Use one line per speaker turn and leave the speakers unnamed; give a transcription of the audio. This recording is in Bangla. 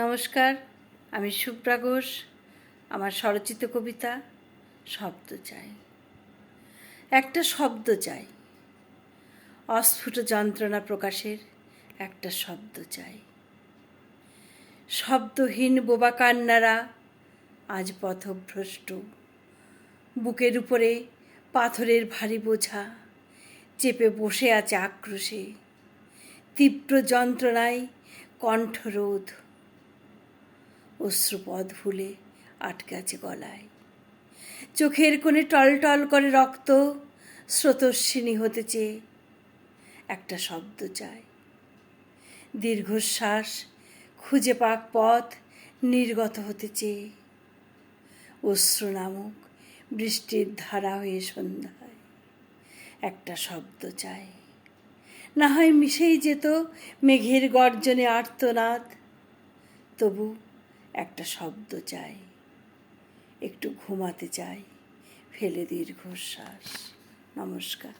নমস্কার, আমি সুপ্রা ঘোষ, আমার স্বরচিত কবিতা শব্দ চাই। একটা শব্দ চাই, অস্ফুট যন্ত্রণা প্রকাশের একটা শব্দ চাই। শব্দহীন বোবা কান্নারা আজ পথভ্রষ্ট, বুকের উপরে পাথরের ভারী বোঝা, চেপে বসে আছে আক্রোশে, তীব্র যন্ত্রণায় কণ্ঠরোধ। অশ্রুপদ ভুলে আটকে আছে গলায়। চোখের কোণে টলটল করে রক্ত, স্রোতস্বিনী হতে চেয়ে একটা শব্দ চায়। দীর্ঘশ্বাস খুঁজে পাক পথ নির্গত হতে চেয়ে। অশ্রু নামক বৃষ্টির ধারা হয়ে সন্ধ্যায় একটা শব্দ চায়। না হয় মিশেই যেত মেঘের গর্জনে আর্তনাদ, তবু শব্দ চাই। একটু ঘুমাতে চাই। ফেলে দীর্ঘশ্বাস। নমস্কার।